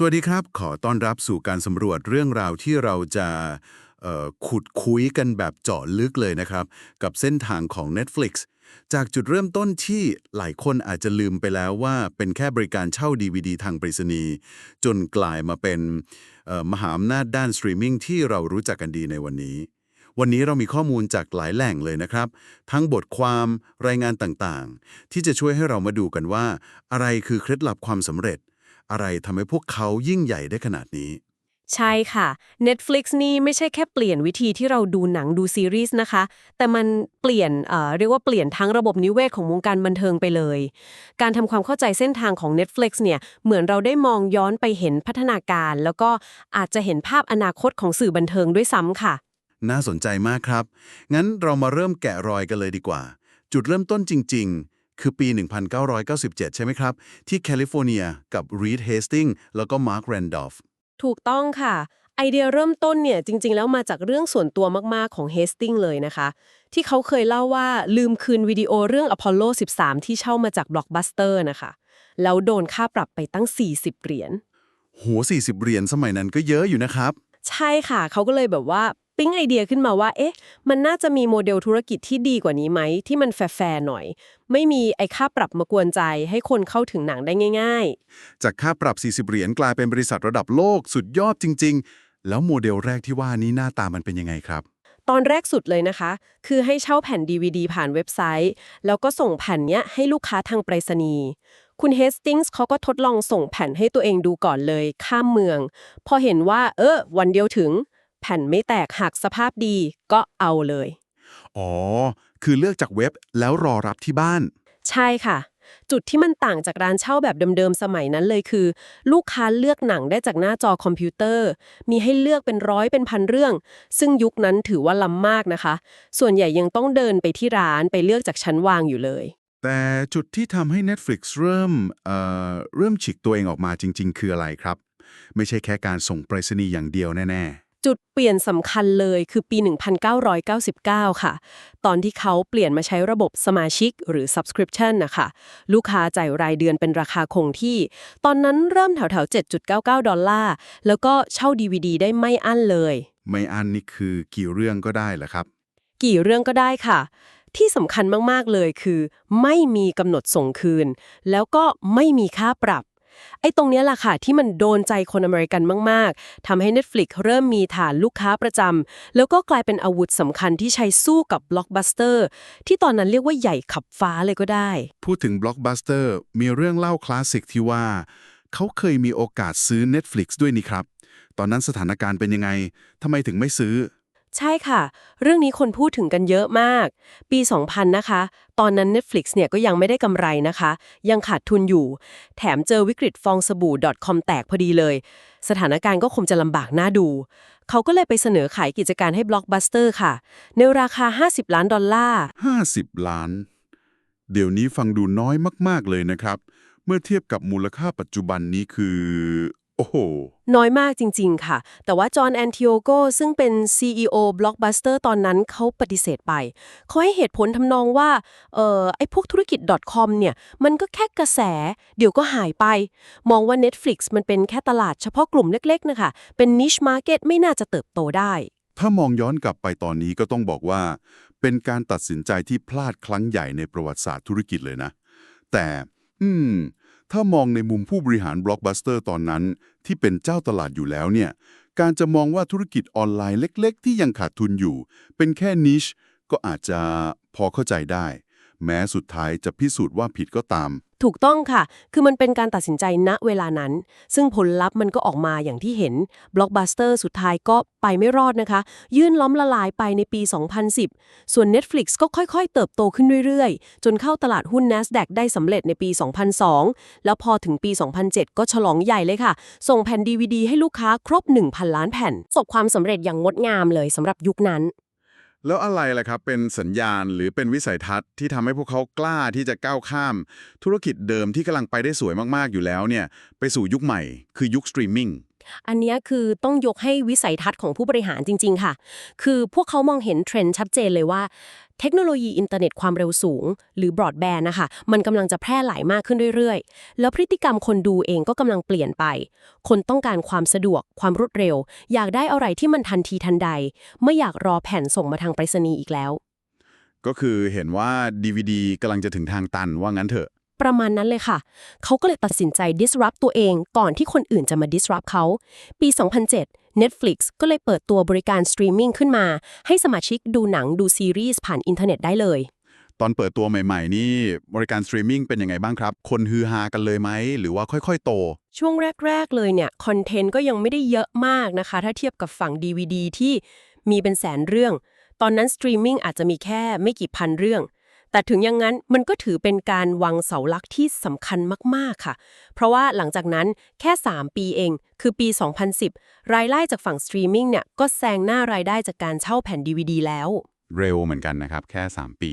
สวัสดีครับ ขอต้อนรับสู่การสำรวจเรื่องราวที่เราจะขุดคุยกันแบบเจาะลึกเลยนะครับ กับเส้นทางของ Netflix จากจุดเริ่มต้นที่หลายคนอาจจะลืมไปแล้วว่าเป็นแค่บริการเช่า DVD ทางไปรษณีย์จนกลายมาเป็นมหาอำนาจด้านสตรีมมิ่งที่เรารู้จักกันดีในวันนี้ วันนี้เรามีข้อมูลจากหลายแหล่งเลยนะครับ ทั้งบทความรายงานต่างๆ ที่จะช่วยให้เรามาดูกันว่า อะไรคือเคล็ดลับความสำเร็จ อะไรทำให้พวกเขายิ่งใหญ่ได้ขนาดนี้ ใช่ค่ะ Netflix นี่ไม่ใช่แค่เปลี่ยนวิธีที่เราดูหนังดูซีรีส์นะคะ แต่มันเปลี่ยนเอ่อเรียกว่าเปลี่ยนทั้งระบบนิเวศของวงการบันเทิงไปเลย การทำความเข้าใจเส้นทางของ Netflix เนี่ยเหมือนเราได้มองย้อนไปเห็นพัฒนาการ แล้วก็อาจจะเห็นภาพอนาคตของสื่อบันเทิงด้วยซ้ำค่ะ น่าสนใจมากครับ งั้นเรามาเริ่มแกะรอยกันเลยดีกว่า จุดเริ่มต้นจริง ๆ คือปี 1997 ใช่ไหมครับ ที่แคลิฟอร์เนียกับ Reed Hastings แล้วก็ Mark Randolph ถูกต้องค่ะ ไอเดียเริ่มต้นเนี่ยจริง ๆ แล้วมาจากเรื่องส่วนตัวมาก ๆ ของเฮสติงเลยนะคะ ที่เขาเคยเล่าว่าลืมคืนวิดีโอเรื่อง Apollo 13 ที่เช่ามาจาก Blockbuster นะคะ แล้วโดนค่าปรับไปตั้ง 40 เหรียญโห40 เหรียญสมัยนั้นก็เยอะอยู่นะครับ ใช่ค่ะ เขาก็เลยแบบว่า ปิ๊งไอเดียขึ้นมาว่า เอ๊ะ มันน่าจะมีโมเดลธุรกิจที่ดีกว่านี้ไหม ที่มันแฟร์ๆหน่อย ไม่มีไอค่าปรับมากวนใจ ให้คนเข้าถึงหนังได้ง่ายจากค่าปรับ 40 เหรียญกลายเป็นบริษัทระดับโลกสุดยอดจริง ๆ แล้วโมเดลแรกที่ว่านี้หน้าตามันเป็นยังไงครับๆตอนแรกสุดเลยนะคะ คือให้เช่าแผ่น DVD ผ่านเว็บไซต์ แล้วก็ส่งแผ่นเนี้ยให้ลูกค้าทางไปรษณีย์คุณเฮสติงส์เขาก็ทดลองส่งแผ่นให้ตัวเองดูก่อนเลย ข้ามเมือง พอเห็นว่า เออ วันเดียวถึง แผ่นไม่แตกหักสภาพดีก็เอาเลย อ๋อ คือเลือกจากเว็บแล้วรอรับที่บ้าน ใช่ค่ะ จุดที่มันต่างจากร้านเช่าแบบเดิมๆ สมัยนั้นเลยคือ ลูกค้าเลือกหนังได้จากหน้าจอคอมพิวเตอร์ มีให้เลือกเป็นร้อยเป็นพันเรื่อง ซึ่งยุคนั้นถือว่าล้ำมากนะคะ ส่วนใหญ่ยังต้องเดินไปที่ร้านไปเลือกจากชั้นวางอยู่เลยแต่จุดที่ทำให้ Netflix เริ่มเอ่อเริ่มฉีกตัวเองออกมาจริง ๆ คืออะไรครับ ไม่ใช่แค่การส่งไปรษณีย์อย่างเดียวแน่ จุดเปลี่ยนสำคัญเลยคือปี 1999 ค่ะ ตอนที่เขาเปลี่ยนมาใช้ระบบสมาชิกหรือ subscription นะคะ ลูกค้าจ่ายรายเดือนเป็นราคาคงที่ ตอนนั้นเริ่มแถวๆ 7.99 ดอลลาร์ แล้วก็เช่า DVD ได้ไม่อั้นเลยๆไม่อันนี่คือกี่เรื่องก็ได้เหรอครับ กี่เรื่องก็ได้ค่ะที่สำคัญมาก ๆ เลยคือ ไม่มีกำหนดส่งคืน แล้วก็ไม่มีค่าปรับ ไอ้ตรงนี้แหละค่ะที่มันโดนใจคนอเมริกันมาก ๆทำให้ Netflix เริ่มมีฐานลูกค้าประจำแล้วก็กลายเป็นอาวุธสำคัญที่ใช้สู้กับ Blockbuster ที่ตอนนั้นเรียกว่าใหญ่ขับฟ้าเลยก็ได้ พูดถึง Blockbuster มีเรื่องเล่าคลาสสิกที่ว่า เขาเคยมีโอกาสซื้อ Netflix ด้วยนี่ครับ ตอนนั้นสถานการณ์เป็นยังไงทำไมถึงไม่ซื้อ ใช่ค่ะ เรื่องนี้คนพูดถึงกันเยอะมาก ปี 2000 นะคะ ตอนนั้น Netflix เนี่ยก็ยังไม่ได้กำไรนะคะ ยังขาดทุนอยู่ แถมเจอวิกฤตฟองสบู่ .com แตกพอดีเลย สถานการณ์ก็คงจะลำบากน่าดู เขาก็เลยไปเสนอขายกิจการให้ Blockbuster ค่ะ ในราคา 50 ล้านดอลลาร์ 50 ล้าน เดี๋ยวนี้ฟังดูน้อยมาก ๆ เลยนะครับ เมื่อเทียบกับมูลค่าปัจจุบันนี้คือ โอ้โห น้อยมากจริง ๆ ค่ะ แต่ว่าจอห์นแอนทิโอโกซึ่งเป็น CEO Blockbuster ตอนนั้นเขาปฏิเสธไป เขาให้เหตุผลทำนองว่า เอ่อไอ้พวกธุรกิจ .com เนี่ย มันก็แค่กระแส เดี๋ยวก็หายไป มองว่า Netflix มันเป็นแค่ตลาดเฉพาะกลุ่มเล็ก ๆ นะคะ เป็น niche market ไม่น่าจะเติบโตได้ ถ้ามองย้อนกลับไปตอนนี้ก็ต้องบอกว่า เป็นการตัดสินใจที่พลาดครั้งใหญ่ในประวัติศาสตร์ธุรกิจเลยนะ แต่ อืม ถ้ามองในมุมผู้บริหารบล็อกบัสเตอร์ตอนนั้น ที่เป็นเจ้าตลาดอยู่แล้วเนี่ย การจะมองว่าธุรกิจออนไลน์เล็ก ๆ ที่ยังขาดทุนอยู่ เป็นแค่นิชก็อาจจะพอเข้าใจได้ แม้สุดท้ายจะพิสูจน์ว่าผิดก็ตาม ถูกต้องค่ะ คือมันเป็นการตัดสินใจณเวลานั้น ซึ่งผลลัพธ์มันก็ออกมาอย่างที่เห็น Blockbuster สุดท้ายก็ไปไม่รอดนะคะ ยื่นล้มละลายไปในปี 2010 ส่วน Netflix ก็ค่อยๆ เติบโตขึ้นเรื่อยๆ จนเข้าตลาดหุ้น NASDAQ ได้สำเร็จในปี 2002 แล้วพอถึงปี 2007 ก็ฉลองใหญ่เลยค่ะ ส่งแผ่น DVD ให้ลูกค้าครบ 1,000 ล้านแผ่นประสบความสำเร็จอย่างงดงามเลยสำหรับยุคนั้น แล้วอะไรล่ะครับ เป็นสัญญาณหรือเป็นวิสัยทัศน์ที่ทำให้พวกเขากล้าที่จะก้าวข้าม ธุรกิจเดิมที่กำลังไปได้สวยมากๆอยู่แล้วเนี่ยไปสู่ยุคใหม่ คือยุคสตรีมมิ่ง อันนี้คือต้องยกให้วิสัยทัศน์ของผู้บริหารจริง ๆ ค่ะ คือพวกเขามองเห็นเทรนด์ชัดเจนเลยว่า เทคโนโลยีอินเทอร์เน็ตความเร็วสูง หรือบรอดแบนด์นะคะ มันกำลังจะแพร่หลายมากขึ้นเรื่อยๆ แล้วพฤติกรรมคนดูเองก็กำลังเปลี่ยนไป คนต้องการความสะดวก ความรวดเร็ว อยากได้อะไรที่มันทันทีทันใด ไม่อยากรอแผ่นส่งมาทางไปรษณีย์อีกแล้ว ก็คือเห็นว่า DVD กำลังจะถึงทางตันว่างั้นเถอะ ประมาณนั้นเลยค่ะ เขาก็เลยตัดสินใจ disrupt ตัวเองก่อนที่คนอื่นจะมา disrupt เขา ปี 2007 Netflix ก็เลยเปิดตัวบริการสตรีมมิ่งขึ้นมา ให้สมาชิกดูหนังดูซีรีส์ผ่านอินเทอร์เน็ตได้เลย ตอนเปิดตัวใหม่ ๆ นี่บริการสตรีมมิ่งเป็นยังไงบ้างครับ คนฮือฮากันเลยไหม หรือว่าค่อยๆ โต ช่วงแรก ๆ เลยเนี่ยคอนเทนต์ก็ยังไม่ได้เยอะมากนะคะ ถ้าเทียบกับฝั่ง DVD ที่มีเป็นแสนเรื่อง ตอนนั้นสตรีมมิ่งอาจจะมีแค่ไม่กี่พันเรื่อง แต่ถึงอย่างนั้นมันก็ถือเป็นการวางเสาหลักที่สำคัญมากๆค่ะ เพราะว่าหลังจากนั้นแค่ 3 ปีเอง คือปี 2010 รายได้จากฝั่งสตรีมมิ่งเนี่ยก็แซงหน้ารายได้จากการเช่าแผ่น DVD แล้ว เร็วเหมือนกันนะครับ แค่ 3 ปี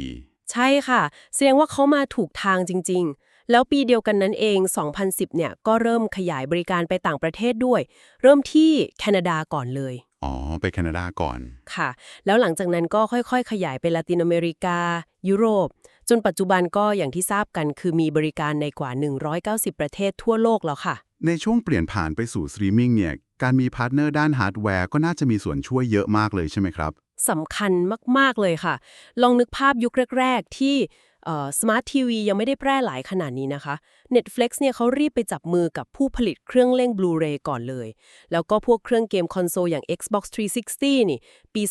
ใช่ค่ะ แสดงว่าเขามาถูกทางจริง ๆแล้วปีเดียวกันนั้นเอง 2010 เนี่ย ก็เริ่มขยายบริการไปต่างประเทศด้วย เริ่มที่แคนาดาก่อนเลย อ๋อ ไปแคนาดาก่อน ค่ะ แล้วหลังจากนั้นก็ค่อยๆ ขยายไปลาตินอเมริกา ยุโรป จนปัจจุบันก็อย่างที่ทราบกันคือมีบริการในกว่า 190 ประเทศทั่วโลกแล้วค่ะ ในช่วงเปลี่ยนผ่านไปสู่สตรีมมิ่งเนี่ย การมีพาร์ทเนอร์ด้านฮาร์ดแวร์ก็น่าจะมีส่วนช่วยเยอะมากเลยใช่ไหมครับสำคัญมากๆเลยค่ะ ลองนึกภาพยุคแรก ๆ ที่ สมาร์ททีวียังไม่ได้แพร่หลายขนาดนี้นะคะ Netflix เนี่ยเขารีบไปจับมือกับผู้ผลิตเครื่องเล่น Blu-ray ก่อนเลย แล้วก็พวกเครื่องเกมคอนโซลอย่าง Xbox 360 นี่ ปี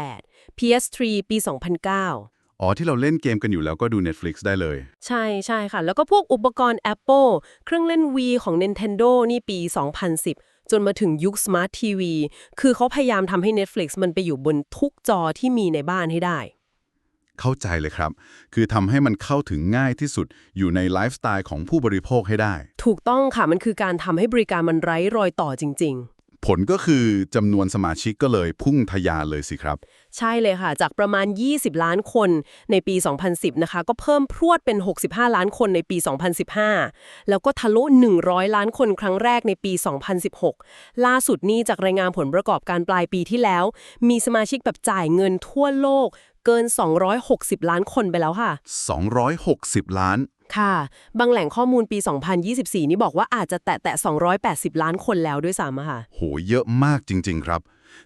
2008 PS3 ปี 2009อ๋อ ที่เราเล่นเกมกันอยู่แล้วก็ดู Netflix ได้เลย ใช่ใช่ค่ะ แล้วก็พวกอุปกรณ์ Apple เครื่องเล่น Wii ของ Nintendo นี่ปี 2010 จนมาถึงยุค Smart TV คือเขาพยายามทำให้ Netflix มันไปอยู่บนทุกจอที่มีในบ้านให้ได้ เข้าใจเลยครับ คือทำให้มันเข้าถึงง่ายที่สุดอยู่ในไลฟ์สไตล์ของผู้บริโภคให้ได้ ถูกต้องค่ะ มันคือการทำให้บริการมันไร้รอยต่อจริง ผลก็คือจำนวนสมาชิกก็เลยพุ่งทะยานเลยสิครับๆใช่เลยค่ะ จากประมาณ 20 ล้านคนในปี 2010 นะคะ ก็เพิ่มพรวดเป็น 65 ล้านคนในปี 2015 แล้วก็ทะลุ 100 ล้านคนครั้งแรกในปี 2016 ล่าสุดนี้จากรายงานผลประกอบการปลายปีที่แล้ว มีสมาชิกแบบจ่ายเงินทั่วโลกเกิน 260 ล้านคนไปแล้วค่ะ 260 ล้าน ค่ะ บางแหล่งข้อมูลปี 2024 นี่บอกว่าอาจจะแตะแตะ280 ล้านคนแล้วด้วยซ้ำอะค่ะ โห เยอะมากจริง ๆ ครับ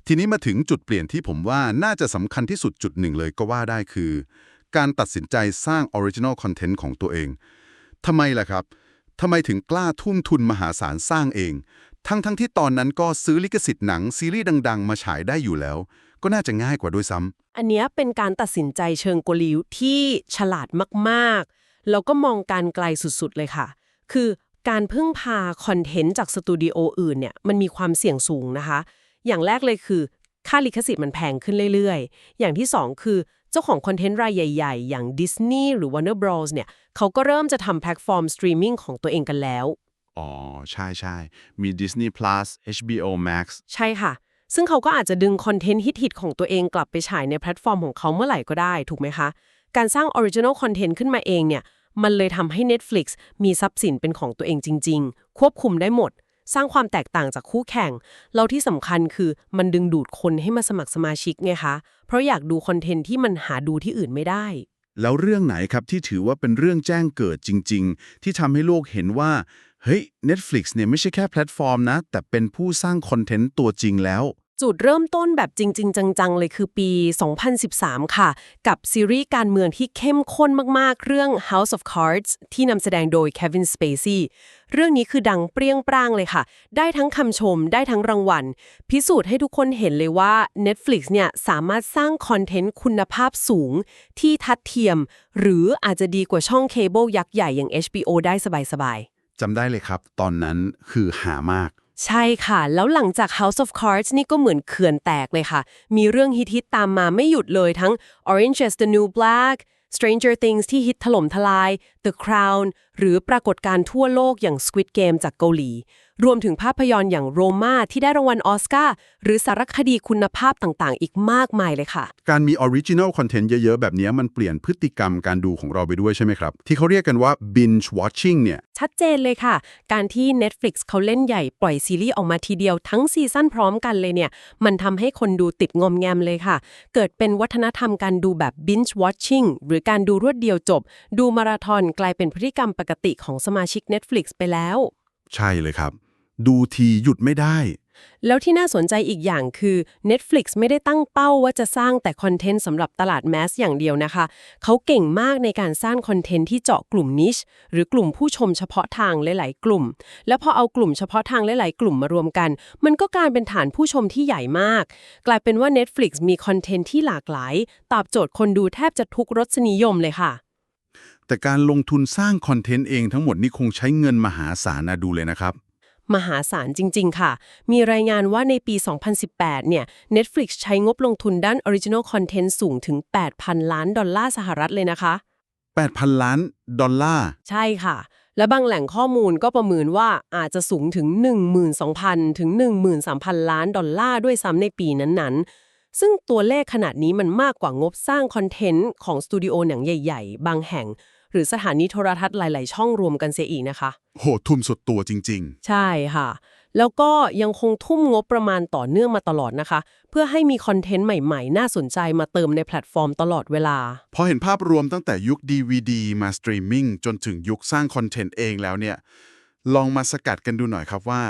ทีนี้มาถึงจุดเปลี่ยนที่ผมว่าน่าจะสำคัญที่สุดจุดหนึ่งเลยก็ว่าได้คือ การตัดสินใจสร้าง Original Content ของตัวเองทำไมล่ะครับทำไมถึงกล้าทุ่มทุนมหาศาลสร้างเอง ทั้งๆทที่ตอนนั้นก็ซื้อลิขสิทธิ์หนังซีรีส์ดัง ๆ มาฉายได้อยู่แล้ว ก็น่าจะง่ายกว่าด้วยซ้ำอันเนี้ยเป็นการตัดสินใจเชิงกลยุทธ์ที่ฉลาดมากๆ แล้วก็มองการไกลสุดๆเลยค่ะ คือการพึ่งพาคอนเทนต์จากสตูดิโออื่นเนี่ยมันมีความเสี่ยงสูงนะคะ อย่างแรกเลยคือ ค่าลิขสิทธิ์มันแพงขึ้นเรื่อยๆ อย่างที่สองคือเจ้าของคอนเทนต์รายใหญ่ๆ อย่าง Disney หรือ Warner Bros เนี่ยเขาก็เริ่มจะทำแพลตฟอร์มสตรีมมิ่งของตัวเองกันแล้ว อ๋อ ใช่ใช่มี Disney Plus HBO Max ใช่ค่ะ ซึ่งเขาก็อาจจะดึงคอนเทนต์ฮิตๆของตัวเองกลับไปฉายในแพลตฟอร์มของเขาเมื่อไหร่ก็ได้ ถูกไหมคะ การสร้างออริจิน l ลคอนเทนต์ขึ้นมาเองเนี่ยมันเลยทำให้ Netflix มีทรัพย์สินเป็นของตัวเองจริง ๆ ควบคุมได้หมด สร้างความแตกต่างจากคู่แข่งแล้วที่สำคัญคือมันดึงดูดคนให้มาสมัครสมาชิกไงคะ เพราะอยากดูคอนเทนต์ที่มันหาดูที่อื่นไม่ได้ แล้วเรื่องไหนครับที่ถือว่าเป็นเรื่องแจ้งเกิดจริง ๆ ที่ทำให้โลกเห็นว่าเฮ้ย Netflix เนี่ยไม่ใช่แค่แพลตฟอร์มนะ แต่เป็นผู้สร้างคอนเทนต์ตัวจริงแล้ว จุดเริ่มต้นแบบจริง ๆ จัง ๆ เลยคือปี 2013 ค่ะ กับซีรีส์การเมืองที่เข้มข้นมาก ๆ เรื่อง House of Cards ที่นำแสดงโดย Kevin Spacey เรื่องนี้คือดังเปรี้ยงปร้างเลยค่ะ ได้ทั้งคำชม ได้ทั้งรางวัล พิสูจน์ให้ทุกคนเห็นเลยว่า Netflix เนี่ยสามารถสร้างคอนเทนต์คุณภาพสูง ที่ทัดเทียม หรืออาจจะดีกว่าช่องเคเบิลยักษ์ใหญ่อย่าง HBO ได้สบายๆจำได้เลยครับ ตอนนั้นคือหามาก ใช่ค่ะ แล้วหลังจาก House of Cards นี่ก็เหมือนเขื่อนแตกเลยค่ะ มีเรื่องฮิตๆตามมาไม่หยุดเลยทั้ง Orange is the New Black Stranger Things ที่ฮิตถล่มทลาย The Crown หรือปรากฏการณ์ทั่วโลกอย่าง Squid Game จากเกาหลี รวมถึงภาพยนตร์อย่างโรมาที่ได้รางวัลออสการ์หรือสารคดีคุณภาพต่างๆ อีกมากมายเลยค่ะ การมีออริจิน l ลคอนเทนต์เยอะ ๆ แบบนี้มันเปลี่ยนพฤติกรรมการดูของเราไปด้วยใช่ไหมครับ ที่เขาเรียกกันว่า binge watching เนี่ยชัดเจนเลยค่ะ การที่ Netflix เขาเล่นใหญ่ปล่อยซีรีส์ออกมาทีเดียวทั้งซีซั่นพร้อมกันเลยเนี่ยมันทำให้คนดูติดงอมแงมเลยค่ะ เกิดเป็นวัฒนธรรมการดูแบบ binge watching หรือการดูรวดเดียวจบ ดูมาราธอนกลายเป็นพฤติกรรมปกติของสมาชิก Netflix ไปแล้ว ใช่เลยครับ ดูทีหยุดไม่ได้ แล้วที่น่าสนใจอีกอย่างคือ Netflix ไม่ได้ตั้งเป้าว่าจะสร้างแต่คอนเทนต์สำหรับตลาดแมสอย่างเดียวนะคะ เขาเก่งมากในการสร้างคอนเทนต์ที่เจาะกลุ่มนิช หรือกลุ่มผู้ชมเฉพาะทางหลาย ๆ กลุ่ม แล้วพอเอากลุ่มเฉพาะทางหลาย ๆ กลุ่มมารวมกัน มันก็กลายเป็นฐานผู้ชมที่ใหญ่มาก กลายเป็นว่า Netflix มีคอนเทนต์ที่หลากหลาย ตอบโจทย์คนดูแทบจะทุกรสนิยมเลยค่ะ แต่การลงทุนสร้างคอนเทนต์เองทั้งหมดนี่คงใช้เงินมหาศาลนะดูเลยนะครับ มหาศาลจริง ๆ ค่ะ มีรายงานว่าในปี 2018 เนี่ย Netflix ใช้งบลงทุนด้าน Original Content สูงถึง 8,000 ล้านดอลลาร์สหรัฐเลยนะคะ 8,000 ล้านดอลลาร์ ใช่ค่ะ และบางแหล่งข้อมูลก็ประเมินว่าอาจจะสูงถึง 12,000 ถึง 13,000 ล้านดอลลาร์ด้วยซ้ำในปีนั้น ๆซึ่งตัวเลขขนาดนี้มันมากกว่างบสร้างคอนเทนต์ของสตูดิโอหนังใหญ่ ๆ บางแห่ง หรือสถานีโทรทัศน์หลาย ๆ ช่องรวมกันเสียอีกนะคะ โหทุ่มสุดตัวจริงใช่ค่ะ แล้วก็ยังคงทุ่มงบประมาณต่อเนื่องมาตลอดนะคะ เพื่อให้มีคอนเทนต์ใหม่ ๆ น่าสนใจมาเติมในแพลตฟอร์มตลอดเวลาๆพอเห็นภาพรวมตั้งแต่ยุค DVD มาสตรีมมิ่งจนถึงยุคสร้างคอนเทนต์เองแล้วเนี่ย ลองมาสกัดกันดูหน่อยครับว่า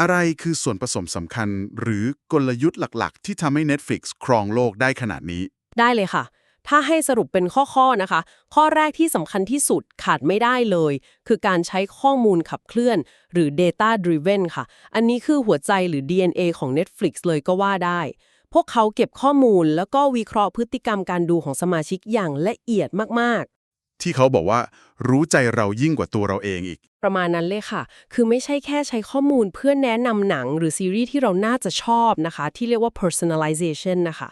อะไรคือส่วนผสมสำคัญ หรือกลยุทธ์หลัก ๆ ที่ทำให้ Netflix ครองโลกได้ขนาดนี้ ได้เลยค่ะ ถ้าให้สรุปเป็นข้อๆนะคะ ข้อแรกที่สำคัญที่สุดขาดไม่ได้เลย คือการใช้ข้อมูลขับเคลื่อน หรือ data driven ค่ะ อันนี้คือหัวใจหรือ DNA ของ Netflix เลยก็ว่าได้ พวกเขาเก็บข้อมูลแล้วก็วิเคราะห์พฤติกรรมการดูของสมาชิกอย่างละเอียดมากๆที่เขาบอกว่ารู้ใจเรายิ่งกว่าตัวเราเองอีก ประมาณนั้นเลยค่ะ คือไม่ใช่แค่ใช้ข้อมูลเพื่อแนะนำหนังหรือซีรีส์ที่เราน่าจะชอบนะคะ ที่เรียกว่า personalization นะคะ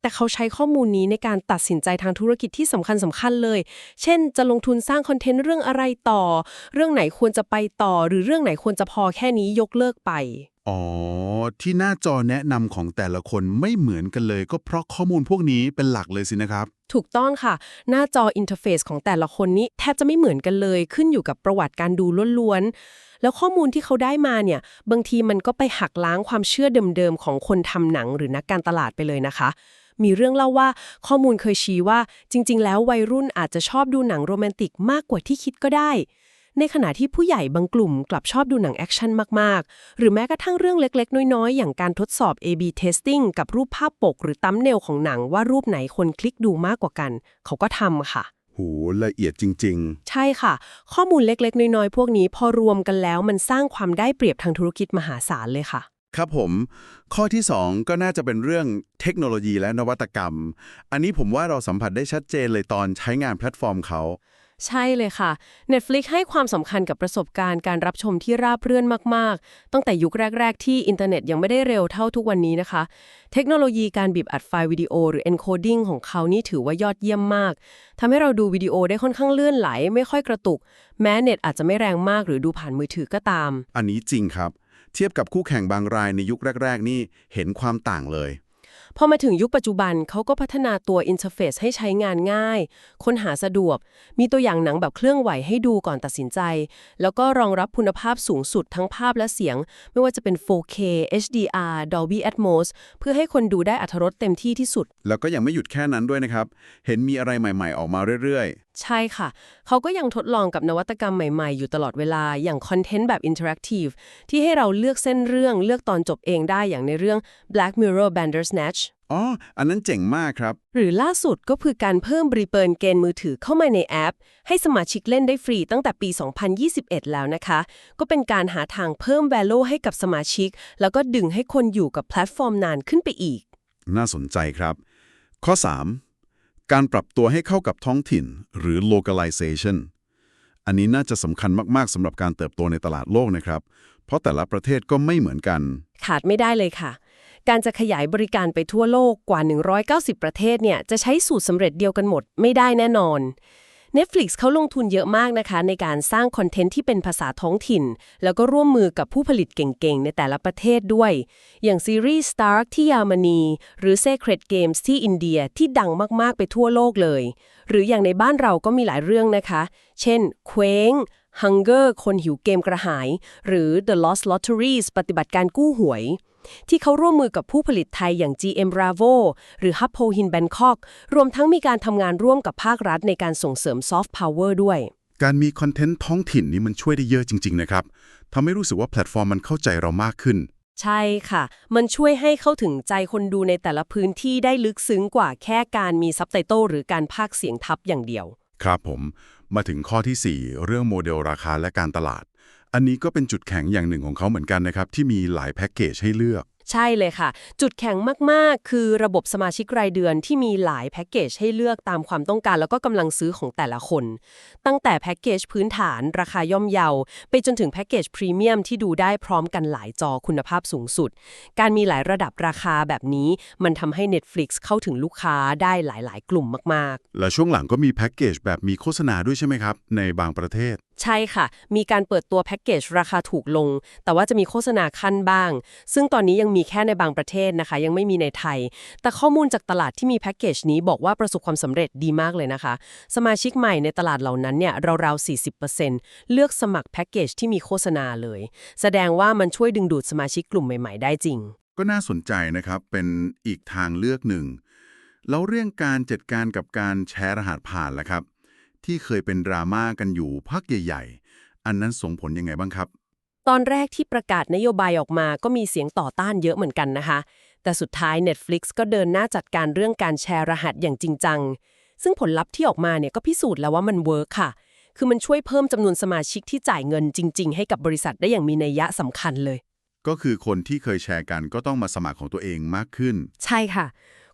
แต่เขาใช้ข้อมูลนี้ในการตัดสินใจทางธุรกิจที่สำคัญสำคัญเลย เช่น จะลงทุนสร้างคอนเทนต์เรื่องอะไรต่อ เรื่องไหนควรจะไปต่อ หรือเรื่องไหนควรจะพอแค่นี้ยกเลิกไป อ๋อ ที่หน้าจอแนะนำของแต่ละคนไม่เหมือนกันเลย ก็เพราะข้อมูลพวกนี้เป็นหลักเลยสินะครับ ถูกต้องค่ะ หน้าจออินเทอร์เฟซของแต่ละคนนี้แทบจะไม่เหมือนกันเลย ขึ้นอยู่กับประวัติการดูล้วนๆ แล้วข้อมูลที่เขาได้มาเนี่ย บางทีมันก็ไปหักล้างความเชื่อเดิมๆของคนทำหนังหรือนักการตลาดไปเลยนะคะ มีเรื่องเล่าว่าข้อมูลเคยชี้ว่าจริง ๆ แล้ววัยรุ่นอาจจะชอบดูหนังโรแมนติกมากกว่าที่คิดก็ได้ ในขณะที่ผู้ใหญ่บางกลุ่มกลับชอบดูหนังแอคชั่นมาก ๆ หรือแม้กระทั่งเรื่องเล็ก ๆ น้อย ๆ อย่างการทดสอบ A/B testing กับรูปภาพปก หรือตั้มเนลของหนังว่ารูปไหนคนคลิกดูมากกว่ากัน เขาก็ทำค่ะหูละเอียดจริงใช่ค่ะ ข้อมูลเล็ก ๆ น้อย ๆ พวกนี้พอรวมกันแล้วมันสร้างความได้เปรียบทางธุรกิจมหาศาลเลยค่ะๆ ครับผม ข้อที่ 2 ก็น่าจะเป็นเรื่องเทคโนโลยีและนวัตกรรม อันนี้ผมว่าเราสัมผัสได้ชัดเจนเลยตอนใช้งานแพลตฟอร์มเขา ใช่เลยค่ะ Netflix ให้ความสำคัญกับประสบการณ์การรับชมที่ราบเรื่อนมาก ๆ ตั้งแต่ยุคแรก ๆ ที่อินเทอร์เน็ตยังไม่ได้เร็วเท่าทุกวันนี้นะคะ เทคโนโลยีการบีบอัดไฟล์วิดีโอหรือ encoding ของเขานี่ถือว่ายอดเยี่ยมมากทำให้เราดูวิดีโอได้ค่อนข้างเลื่อนไหล ไม่ค่อยกระตุก แม้เน็ตอาจจะไม่แรงมากหรือดูผ่านมือถือก็ตาม อันนี้จริงครับ เทียบกับคู่แข่งบางรายในยุคแรก ๆ นี่เห็นความต่างเลย พอมาถึงยุคปัจจุบันเขาก็พัฒนาตัวอินเทอร์เฟซให้ใช้งานง่าย ค้นหาสะดวก มีตัวอย่างหนังแบบเครื่องไหวให้ดูก่อนตัดสินใจ แล้วก็รองรับคุณภาพสูงสุดทั้งภาพและเสียง ไม่ว่าจะเป็น 4K HDR Dolby Atmos เพื่อให้คนดูได้อรรถรสเต็มที่ที่สุด แล้วก็ยังไม่หยุดแค่นั้นด้วยนะครับ เห็นมีอะไรใหม่ ๆ ออกมาเรื่อย ใช่ค่ะ เขาก็ยังทดลองกับนวัตกรรมใหม่ๆ อยู่ตลอดเวลา อย่างคอนเทนต์แบบอินเทอร์แอคทีฟที่ให้เราเลือกเส้นเรื่องเลือกตอนจบเองได้อย่างในเรื่อง Black Mirror Bandersnatch ๆอ๋อ อันนั้นเจ๋งมากครับ หรือล่าสุดก็คือการเพิ่มบริเปิลเกณฑ์มือถือเข้ามาในแอป ให้สมาชิกเล่นได้ฟรีตั้งแต่ปี 2021 แล้วนะคะ ก็เป็นการหาทางเพิ่ม value ให้กับสมาชิก แล้วก็ดึงให้คนอยู่กับแพลตฟอร์มนานขึ้นไปอีก น่าสนใจครับ ข้อ 3 การปรับตัวให้เข้ากับท้องถิ่น หรือ localization อันนี้น่าจะสำคัญมากๆสำหรับการเติบโตในตลาดโลกนะครับ เพราะแต่ละประเทศก็ไม่เหมือนกัน ขาดไม่ได้เลยค่ะ การจะขยายบริการไปทั่วโลกกว่า 190 ประเทศเนี่ยจะใช้สูตรสำเร็จเดียวกันหมดไม่ได้แน่นอน Netflix เขาลงทุนเยอะมากนะคะ ในการสร้างคอนเทนต์ที่เป็นภาษาท้องถิ่น แล้วก็ร่วมมือกับผู้ผลิตเก่งๆ ในแต่ละประเทศด้วย อย่างซีรีส์ Stark ที่เยอรมนี หรือ Sacred Games ที่อินเดียที่ดังมากๆ ไปทั่วโลกเลย หรืออย่างในบ้านเราก็มีหลายเรื่องนะคะ เช่น เคว้ง Hunger คนหิวเกมกระหาย หรือ The Lost Lotteries ปฏิบัติการกู้หวย ที่เขาร่วมมือกับผู้ผลิตไทยอย่าง GM Bravo หรือ Hub Ho Hin Bangkok รวมทั้งมีการทำงานร่วมกับภาครัฐในการส่งเสริม Soft Power ด้วย การมีคอนเทนต์ท้องถิ่นนี่มันช่วยได้เยอะจริง ๆ นะครับทำให้รู้สึกว่าแพลตฟอร์มมันเข้าใจเรามากขึ้น ใช่ค่ะ มันช่วยให้เข้าถึงใจคนดูในแต่ละพื้นที่ได้ลึกซึ้งกว่าแค่การมีซับไตเติลหรือการพากย์เสียงทับอย่างเดียว ครับผม มาถึงข้อทีสี่4 เรื่องโมเดลราคาและการตลาด อันนี้ก็เป็นจุดแข็งอย่างหนึ่งของเขาเหมือนกันนะครับ ที่มีหลายแพ็กเกจให้เลือก ใช่เลยค่ะ จุดแข็งมาก ๆ คือระบบสมาชิกรายเดือนที่มีหลายแพ็กเกจให้เลือกตามความต้องการแล้วก็กำลังซื้อของแต่ละคน ตั้งแต่แพ็กเกจพื้นฐานราคาย่อมเยา ไปจนถึงแพ็กเกจพรีเมียมที่ดูได้พร้อมกันหลายจอคุณภาพสูงสุด การมีหลายระดับราคาแบบนี้มันทำให้ Netflix เข้าถึงลูกค้าได้หลาย ๆ กลุ่มมาก ๆ และช่วงหลังก็มีแพ็กเกจแบบมีโฆษณาด้วยใช่ไหมครับในบางประเทศ ใช่ค่ะ มีการเปิดตัวแพ็กเกจราคาถูกลง แต่ว่าจะมีโฆษณาขั้นบ้าง ซึ่งตอนนี้ยังมีแค่ในบางประเทศนะคะ ยังไม่มีในไทย แต่ข้อมูลจากตลาดที่มีแพ็กเกจนี้บอกว่าประสบความสำเร็จดีมากเลยนะคะ สมาชิกใหม่ในตลาดเหล่านั้นเนี่ยราวๆ40%เลือกสมัครแพ็กเกจที่มีโฆษณาเลย แสดงว่ามันช่วยดึงดูดสมาชิกกลุ่มใหม่ ๆ ได้จริง ก็น่าสนใจนะครับ เป็นอีกทางเลือกหนึ่ง แล้วเรื่องการจัดการกับการแชร์รหัสผ่านล่ะครับ ที่เคยเป็นดราม่ากันอยู่พักใหญ่ ๆ อันนั้นส่งผลยังไงบ้างครับ ตอนแรกที่ประกาศนโยบายออกมาก็มีเสียงต่อต้านเยอะเหมือนกันนะคะ แต่สุดท้าย Netflix ก็เดินหน้าจัดการเรื่องการแชร์รหัสอย่างจริงจัง ซึ่งผลลัพธ์ที่ออกมาเนี่ยก็พิสูจน์แล้วว่ามันเวิร์คค่ะ คือมันช่วยเพิ่มจำนวนสมาชิกที่จ่ายเงินจริง ๆ ให้กับบริษัทได้อย่างมีนัยยะสำคัญเลย ก็คือคนที่เคยแชร์กันก็ต้องมาสมัครของตัวเองมากขึ้น ใช่ค่ะ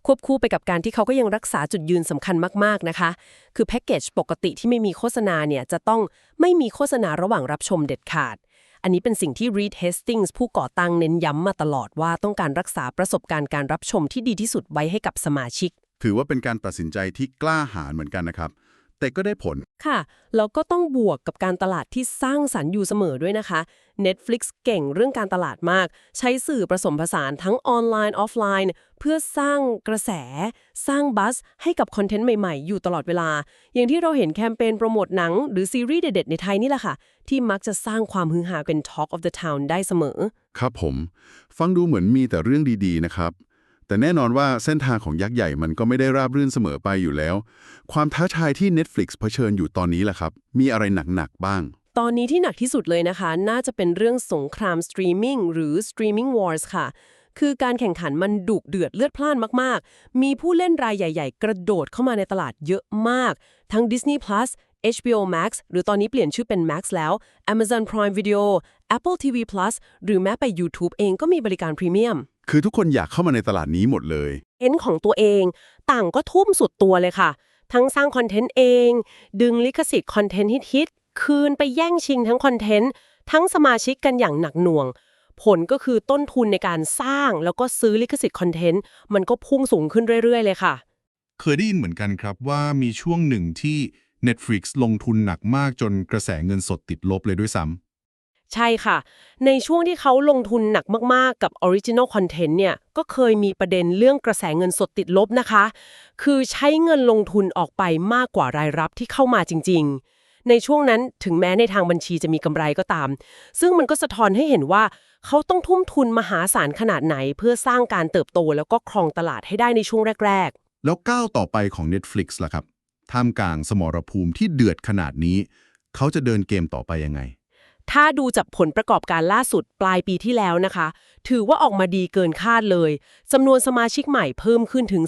ควบคู่ไปกับการที่เขาก็ยังรักษาจุดยืนสำคัญมากๆนะคะ คือแพ็กเกจปกติที่ไม่มีโฆษณาเนี่ยจะต้องไม่มีโฆษณาระหว่างรับชมเด็ดขาด อันนี้เป็นสิ่งที่ Reed Hastings ผู้ก่อตั้งเน้นย้ำมาตลอดว่าต้องการรักษาประสบการณ์การรับชมที่ดีที่สุดไว้ให้กับสมาชิก ถือว่าเป็นการตัดสินใจที่กล้าหาญเหมือนกันนะครับ แต่ก็ได้ผล ค่ะ แล้วก็ต้องบวกกับการตลาดที่สร้างสรรค์อยู่เสมอด้วยนะคะ Netflix เก่งเรื่องการตลาดมาก ใช้สื่อผสมผสานทั้งออนไลน์ออฟไลน์ เพื่อสร้างกระแส สร้างบัสให้กับคอนเทนต์ใหม่ๆ อยู่ตลอดเวลา อย่างที่เราเห็นแคมเปญโปรโมทหนัง หรือซีรีส์เด็ดๆในไทยนี่แหละค่ะ ที่มักจะสร้างความฮือฮาเป็น Talk of the Town ได้เสมอ ครับผม ฟังดูเหมือนมีแต่เรื่องดีๆนะครับ แต่แน่นอนว่าเส้นทางของยักษ์ใหญ่มันก็ไม่ได้ราบรื่นเสมอไปอยู่แล้ว ความท้าทายที่ Netflix เผชิญอยู่ตอนนี้แหละครับ มีอะไรหนักๆบ้าง ตอนนี้ที่หนักที่สุดเลยนะคะ น่าจะเป็นเรื่องสงครามสตรีมมิ่งหรือ streaming wars ค่ะคือการแข่งขันมันดุเดือดเลือดพล่านมาก ๆ มีผู้เล่นรายใหญ่ ๆ กระโดดเข้ามาในตลาดเยอะมาก ทั้ง Disney Plus HBO Max หรือตอนนี้เปลี่ยนชื่อเป็น Max แล้ว Amazon Prime Video Apple TV Plus หรือแม้ไป YouTube เองก็มีบริการพรีเมียม คือทุกคนอยากเข้ามาในตลาดนี้หมดเลยเอ็นของตัวเอง ต่างก็ทุ่มสุดตัวเลยค่ะ ทั้งสร้างคอนเทนต์เอง ดึงลิขสิทธิ์คอนเทนต์ฮิตๆคืนไปแย่งชิงทั้งคอนเทนต์ทั้งสมาชิกกันอย่างหนักหน่วง ผลก็คือต้นทุนในการสร้างแล้วก็ซื้อลิขสิทธิ์คอนเทนต์มันก็พุ่งสูงขึ้นเรื่อยๆ เลยค่ะ เคยได้ยินเหมือนกันครับว่ามีช่วงหนึ่งที่ Netflix ลงทุนหนักมากจนกระแสเงินสดติดลบเลยด้วยซ้ ใช่ค่ะ ในช่วงที่เขาลงทุนหนักมาก ๆ กับ Original Content เนี่ยก็เคยมีประเด็นเรื่องกระแสเงินสดติดลบนะคะ คือใช้เงินลงทุนออกไปมากกว่ารายรับที่เข้ามาจริง ๆ ในช่วงนั้นถึงแม้ในทางบัญชีจะมีกำไรก็ตาม ซึ่งมันก็สะท้อนให้เห็นว่า เขาต้องทุ่มทุนมหาศาลขนาดไหน เพื่อสร้างการเติบโตแล้วก็ครองตลาดให้ได้ในช่วงแรก ๆ แล้วก้าวต่อไปของ Netflix ล่ะครับท่ามกลางสมรภูมิที่เดือดขนาดนี้ เขาจะเดินเกมต่อไปยังไง ถ้าดูจากผลประกอบการล่าสุดปลายปีที่แล้วนะคะ ถือว่าออกมาดีเกินคาดเลยจำนวนสมาชิกใหม่เพิ่มขึ้นถึง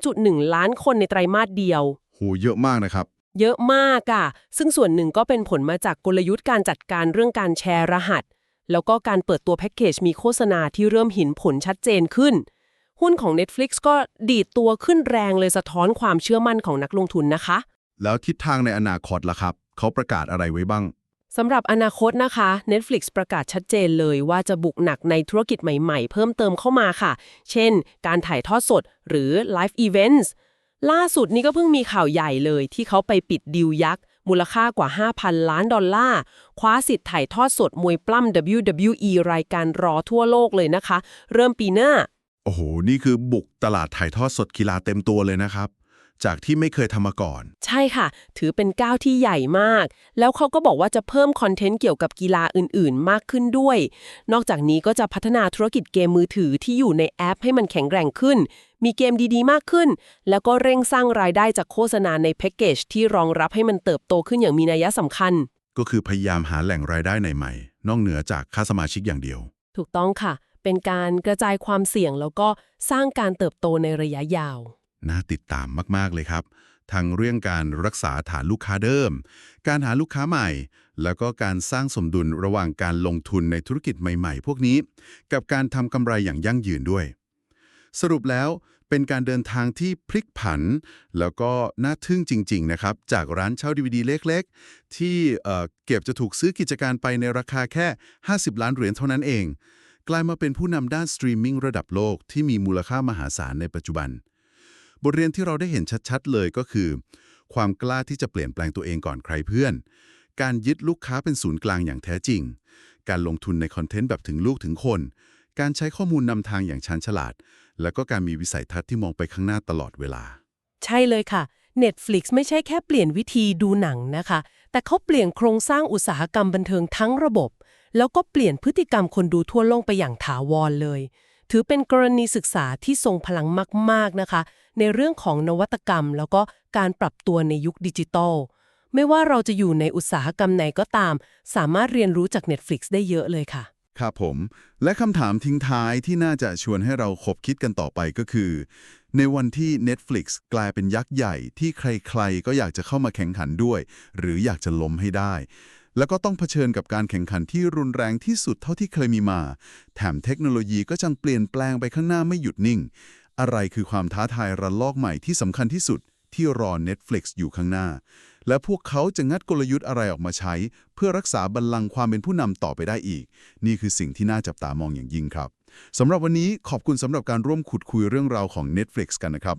13.1 ล้านคนในไตรมาสเดียว โหเยอะมากนะครับ เยอะมากอะซึ่งส่วนหนึ่งก็เป็นผลมาจากกลยุทธ์การจัดการเรื่องการแชร์รหัส แล้วก็การเปิดตัวแพ็กเกจมีโฆษณาที่เริ่มเห็นผลชัดเจนขึ้น หุ้นของ Netflix ก็ดีดตัวขึ้นแรงเลยสะท้อนความเชื่อมั่นของนักลงทุนนะคะ แล้วทิศทางในอนาคตล่ะครับ เขาประกาศอะไรไว้บ้าง สำหรับอนาคตนะคะ Netflix ประกาศชัดเจนเลยว่าจะบุกหนักในธุรกิจใหม่ๆ เพิ่มเติมเข้ามาค่ะ เช่น การถ่ายทอดสดหรือ Live Events ล่าสุดนี้ก็เพิ่งมีข่าวใหญ่เลยที่เขาไปปิดดิวยักษ์ มูลค่ากว่า 5,000 ล้านดอลลาร์ คว้าสิทธิ์ถ่ายทอดสดมวยปล้ำ WWE รายการรอทั่วโลกเลยนะคะ เริ่มปีหน้า โอ้โห นี่คือบุกตลาดถ่ายทอดสดกีฬาเต็มตัวเลยนะครับ จากที่ไม่เคยทำมาก่อน ใช่ค่ะ ถือเป็นก้าวที่ใหญ่มาก แล้วเขาก็บอกว่าจะเพิ่มคอนเทนต์เกี่ยวกับกีฬาอื่น ๆ มากขึ้นด้วย นอกจากนี้ก็จะพัฒนาธุรกิจเกมมือถือที่อยู่ในแอปให้มันแข็งแกร่งขึ้น มีเกมดีๆ มากขึ้น แล้วก็เร่งสร้างรายได้จากโฆษณาในแพ็กเกจที่รองรับให้มันเติบโตขึ้นอย่างมีนัยสำคัญ ก็คือพยายามหาแหล่งรายได้ใหม่ๆนอกเหนือจากค่าสมาชิกอย่างเดียว ถูกต้องค่ะ เป็นการกระจายความเสี่ยงแล้วก็สร้างการเติบโตในระยะยาว น่าติดตามมากๆเลยครับ ทั้งเรื่องการรักษาฐานลูกค้าเดิม การหาลูกค้าใหม่ แล้วก็การสร้างสมดุลระหว่างการลงทุนในธุรกิจใหม่ ๆ พวกนี้ กับการทำกำไรอย่างยั่งยืนด้วย สรุปแล้วเป็นการเดินทางที่พลิกผัน แล้วก็น่าทึ่งจริง ๆ นะครับ จากร้านเช่าดีวดีเล็ก ๆ ที่เก็บจะถูกซื้อกิจการไปในราคาแค่ 50 ล้านเหรียญเท่านั้นเอง กลายมาเป็นผู้นำด้านสตรีมมิ่งระดับโลกที่มีมูลค่ามหาศาลในปัจจุบัน บทเรียนที่เราได้เห็นชัดๆ เลยก็คือ ความกล้าที่จะเปลี่ยนแปลงตัวเองก่อนใครเพื่อน การยึดลูกค้าเป็นศูนย์กลางอย่างแท้จริง การลงทุนในคอนเทนต์แบบถึงลูกถึงคน การใช้ข้อมูลนำทางอย่างชันฉลาด แล้วก็การมีวิสัยทัศน์ที่มองไปข้างหน้าตลอดเวลา ใช่เลยค่ะ Netflix ไม่ใช่แค่เปลี่ยนวิธีดูหนังนะคะ แต่เขาเปลี่ยนโครงสร้างอุตสาหกรรมบันเทิงทั้งระบบ แล้วก็เปลี่ยนพฤติกรรมคนดูทั่วโลกไปอย่างถาวรเลย ถือเป็นกรณีศึกษาที่ทรงพลังมาก ๆ นะคะ ในเรื่องของนวัตกรรม แล้วก็การปรับตัวในยุคดิจิตอลไม่ว่าเราจะอยู่ในอุตสาหกรรมไหนก็ตาม สามารถเรียนรู้จาก Netflix ได้เยอะเลยค่ะ ครับผม และคำถามทิ้งท้ายที่น่าจะชวนให้เราคบคิดกันต่อไปก็คือ ในวันที่ Netflix กลายเป็นยักษ์ใหญ่ที่ใครๆ ก็อยากจะเข้ามาแข่งขันด้วย หรืออยากจะล้มให้ได้ แล้วก็ต้องเผชิญกับการแข่งขันที่รุนแรงที่สุดเท่าที่เคยมีมา แถมเทคโนโลยีก็จังเปลี่ยนแปลงไปข้างหน้าไม่หยุดนิ่ง อะไรคือความท้าทายระลอกใหม่ที่สำคัญที่สุดที่รอ Netflix อยู่ข้างหน้า และพวกเขาจะงัดกลยุทธ์อะไรออกมาใช้ เพื่อรักษาบัลลังก์ความเป็นผู้นำต่อไปได้อีก นี่คือสิ่งที่น่าจับตามองอย่างยิ่งครับสำหรับวันนี้ขอบคุณสำหรับการร่วมขุดคุยเรื่องราวของ Netflix กันนะครับ